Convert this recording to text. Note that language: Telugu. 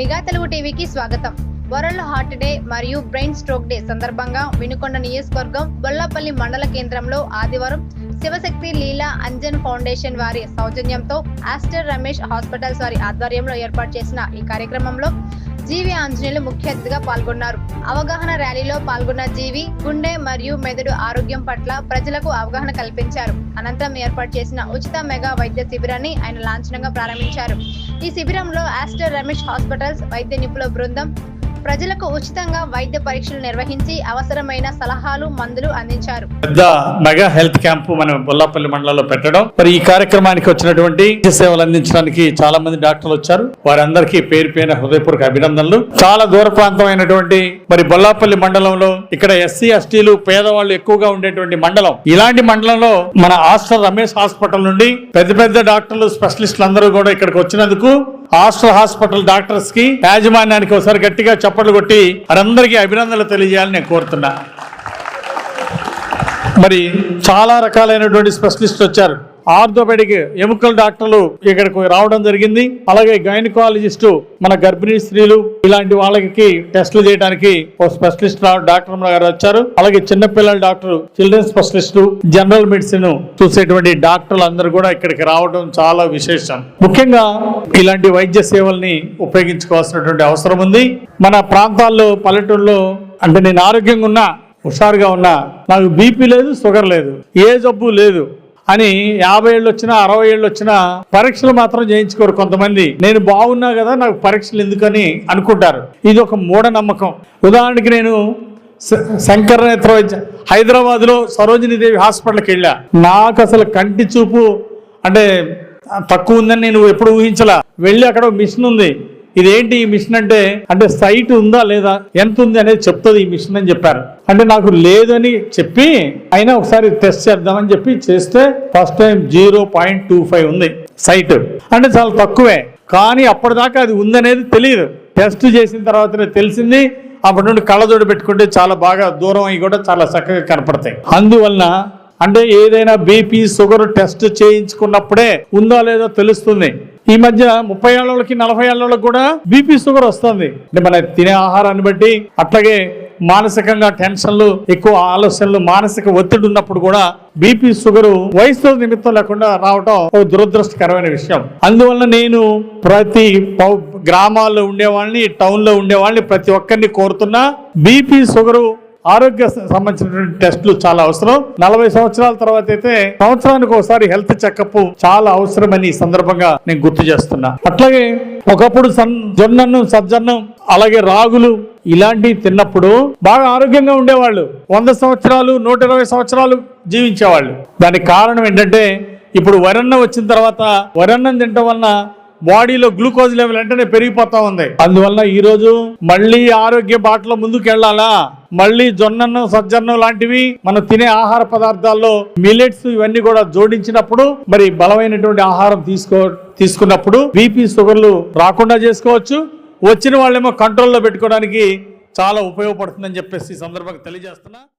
మెగా తెలుగు టీవీకి స్వాగతం. వరల్డ్ హార్ట్ డే మరియు బ్రెయిన్ స్ట్రోక్ డే సందర్భంగా వినుకొండ నియోజకవర్గం బొల్లపల్లి మండల కేంద్రంలో ఆదివారం శివశక్తి లీలా అంజన్ ఫౌండేషన్ వారి సౌజన్యంతో ఆస్టర్ రమేష్ హాస్పిటల్స్ వారి ఆధ్వర్యంలో ఏర్పాటు చేసిన ఈ కార్యక్రమంలో జీవి ఆంజనేయులు ముఖ్య అతిథిగా పాల్గొన్నారు. అవగాహన ర్యాలీలో పాల్గొన్న జీవి గుండె మరియు మెదడు ఆరోగ్యం పట్ల ప్రజలకు అవగాహన కల్పించారు. అనంతరం ఏర్పాటు చేసిన ఉచిత మెగా వైద్య శిబిరాన్ని ఆయన లాంఛనంగా ప్రారంభించారు. ఈ శిబిరంలో ఆస్టర్ రమేష్ హాస్పిటల్స్ వైద్య నిపుణుల బృందం ప్రజలకు ఉచితంగా వైద్య పరీక్షలు నిర్వహించి అవసరమైన సలహాలు మందులు అందించారు. పెద్ద మెగా హెల్త్ క్యాంపు మన బొల్లాపల్లి మండలంలో పెట్టడం. మరి ఈ కార్యక్రమానికి వచ్చినటువంటి సేవలు అందించడానికి చాలా మంది డాక్టర్లు వచ్చారు. వారందరికీ పేరు పైన హృదయపూర్వక అభినందనలు. చాలా దూర ప్రాంతమైనటువంటి మరి బొల్లాపల్లి మండలంలో ఇక్కడ ఎస్సీ ఎస్టీలు పేదవాళ్ళు ఎక్కువగా ఉండేటువంటి మండలం. ఇలాంటి మండలంలో మన హాస్టల్ రమేష్ హాస్పిటల్ నుండి పెద్ద పెద్ద డాక్టర్లు స్పెషలిస్టులు అందరూ కూడా ఇక్కడికి వచ్చినందుకు హాస్టల్ హాస్పిటల్ డాక్టర్స్కి యాజమాన్యానికి ఒకసారి గట్టిగా చప్పట్లు కొట్టి వారందరికీ అభినందనలు తెలియజేయాలని నేను కోరుతున్నా. మరి చాలా రకాలైనటువంటి స్పెషలిస్ట్ వచ్చారు. ఆర్థోపెడిక్ ఎముకల డాక్టర్లు ఇక్కడికి రావడం జరిగింది. అలాగే గైనకాలజిస్టు మన గర్భిణీ స్త్రీలు ఇలాంటి వాళ్ళకి టెస్టులు చేయడానికి ఒక స్పెషలిస్ట్ డాక్టర్ గారు వచ్చారు. అలాగే చిన్నపిల్లల doctor children specialist general medicine చూసేటువంటి డాక్టర్లు అందరూ కూడా ఇక్కడికి రావడం చాలా విశేషం. ముఖ్యంగా ఇలాంటి వైద్య సేవల్ని ఉపయోగించుకోవాల్సినటువంటి అవసరం ఉంది. మన ప్రాంతాల్లో పల్లెటూరులో అంటే నేను ఆరోగ్యంగా ఉన్నా హుషారుగా ఉన్నా నాకు బీపీ లేదు షుగర్ లేదు ఏ జబ్బు లేదు. అని యాభై ఏళ్ళు వచ్చినా అరవై ఏళ్ళు వచ్చినా పరీక్షలు మాత్రం చేయించుకోరు కొంతమంది. నేను బాగున్నా కదా నాకు పరీక్షలు ఎందుకని అనుకుంటారు. ఇది ఒక మూఢనమ్మకం. ఉదాహరణకి నేను శ- శంకర నేత్ర వైద్య హైదరాబాద్లో సరోజినీదేవి హాస్పిటల్కి వెళ్ళా. నాకు అసలు కంటి చూపు అంటే తక్కువ ఉందని నేను ఎప్పుడు ఊహించలా. వెళ్ళి అక్కడ మిషన్ ఉంది. ఇదేంటి ఈ మిషన్ అంటే? అంటే సైట్ ఉందా లేదా? ఎంత ఉంది అనేది చెప్తుంది ఈ మిషన్ అని చెప్పారు. అంటే నాకు లేదని చెప్పి అయినా ఒకసారి టెస్ట్ చేద్దామని చెప్పి చేస్తే first time zero point two five ఉంది సైట్. అంటే చాలా తక్కువే. కానీ అప్పటిదాకా అది ఉందనేది తెలియదు టెస్ట్ చేసిన తర్వాతనే తెలిసింది. అప్పటి నుండి కళ్ళజోడు పెట్టుకుంటే చాలా బాగా దూరం అవి కూడా చాలా చక్కగా కనపడతాయి. అందువలన అంటే ఏదైనా బీపీ షుగర్ టెస్ట్ చేయించుకున్నప్పుడే ఉందా లేదో తెలుస్తుంది. ఈ మధ్య ముప్పై ఏళ్ళకి నలభై ఏళ్ళకి కూడా బీపీ షుగర్ వస్తుంది. అంటే మన తినే ఆహారాన్ని బట్టి అట్లాగే మానసికంగా టెన్షన్లు ఎక్కువ ఆలోచనలు మానసిక ఒత్తిడి ఉన్నప్పుడు కూడా బీపీ షుగర్ వయసుతో నిమిత్తం లేకుండా రావటం ఒక దురదృష్టకరమైన విషయం. అందువల్ల నేను ప్రతి గ్రామాల్లో ఉండేవాళ్ళని టౌన్లో ఉండేవాళ్ళని ప్రతి ఒక్కరిని కోరుతున్నా బీపీ షుగరు ఆరోగ్య సంబంధించినటువంటి టెస్టులు చాలా అవసరం. నలభై సంవత్సరాల తర్వాత అయితే సంవత్సరానికి ఒకసారి హెల్త్ చెకప్ చాలా అవసరమని ఈ సందర్భంగా నేను గుర్తు చేస్తున్నా. అట్లాగే ఒకప్పుడు సన్ జొన్నన్నం సజ్జన్నం అలాగే రాగులు ఇలాంటివి తిన్నప్పుడు బాగా ఆరోగ్యంగా ఉండేవాళ్ళు. వంద సంవత్సరాలు నూట ఇరవై సంవత్సరాలు జీవించేవాళ్ళు. దానికి కారణం ఏంటంటే ఇప్పుడు వరన్నం వచ్చిన తర్వాత వరన్నం తినటం వలన బాడీలో గ్లూకోజ్ లెవెల్ వెంటనే పెరిగిపోతా ఉంది. అందువల్ల ఈ రోజు మళ్ళీ ఆరోగ్య బాటలో ముందుకెళ్ళాలా మళ్ళీ జొన్నన్నం సజ్జన్నం లాంటివి మనం తినే ఆహార పదార్థాల్లో మిల్లెట్స్ ఇవన్నీ కూడా జోడించినప్పుడు మరి బలమైనటువంటి ఆహారం తీసుకో తీసుకున్నప్పుడు బీపీ షుగర్లు రాకుండా చేసుకోవచ్చు. వచ్చిన వాళ్ళేమో కంట్రోల్లో పెట్టుకోవడానికి చాలా ఉపయోగపడుతుందని చెప్పేసి ఈ సందర్భంగా తెలియజేస్తున్నా.